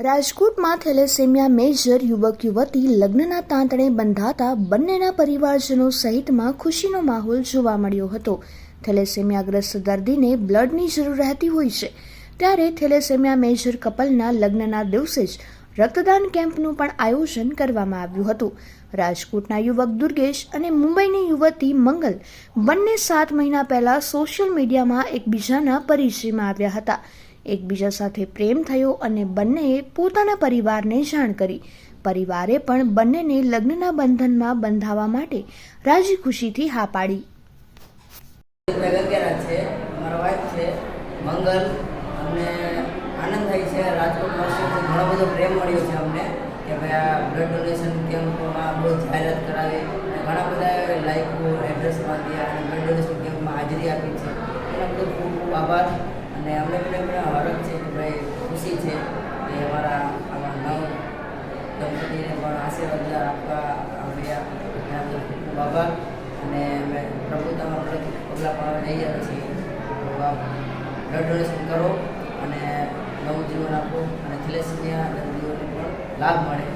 રાજકોટમાં thalassemia major યુવક યુવતી લગ્નના તાંતણે બંધાતા બંનેના પરિવારજનો સહિતમાં ખુશીનો માહોલ જોવા મળ્યો હતો. થેલેસેમિયાગ્રસ્ત દર્દીને બ્લડની જરૂર રહેતી હોય છે. ત્યારે થેલેસેમિયા મેજર કપલના લગ્નના દિવસે જ રક્તદાન કેમ્પનું પણ આયોજન કરવામાં આવ્યું હતું. રાજકોટના યુવક દુર્ગેશ અને મુંબઈની યુવતી મંગલ બંને સાત મહિના પહેલા સોશિયલ મીડિયામાં એકબીજાના પરિચયમાં આવ્યા હતા. એકબીજા સાથે પ્રેમ થયો અને બંનેએ પોતાના પરિવારને જાણ કરી. પરિવારે પણ બંનેને લગ્નના બંધનમાં બંધાવવા માટે રાજી ખુશીથી હા પાડી. મંગલ અમને આનંદ થાય છે. રાજકોટ ઘણો બધો પ્રેમ મળ્યો છે અમને કે ભાઈ આ બ્લડ ડોનેશન કેમ્પમાં બહુ જાહેરાત કરાવી અને ઘણા બધા લાઈકો એડ્રેસ માંગ્યા અને બ્લડ ડોનેશન કેમ્પમાં હાજરી આપી છે. એના બધો ખૂબ ખૂબ આભાર. અને અમને પણ એમને હરખ છે કે ભાઈ ખુશી છે કે અમારા આવા નવ દંપતીને પણ આશીર્વાદ આપવા આવ્યા. ખૂબ આભાર અને અમે પ્રભુતામાં આપણે પગલાં પાડવા લઈ રહ્યા છીએ. આપ બ્લડ ડોનેશન કરો અને નવું જીવન આપો અને થેલેસેમિયા દર્દીઓને પણ લાભ મળે.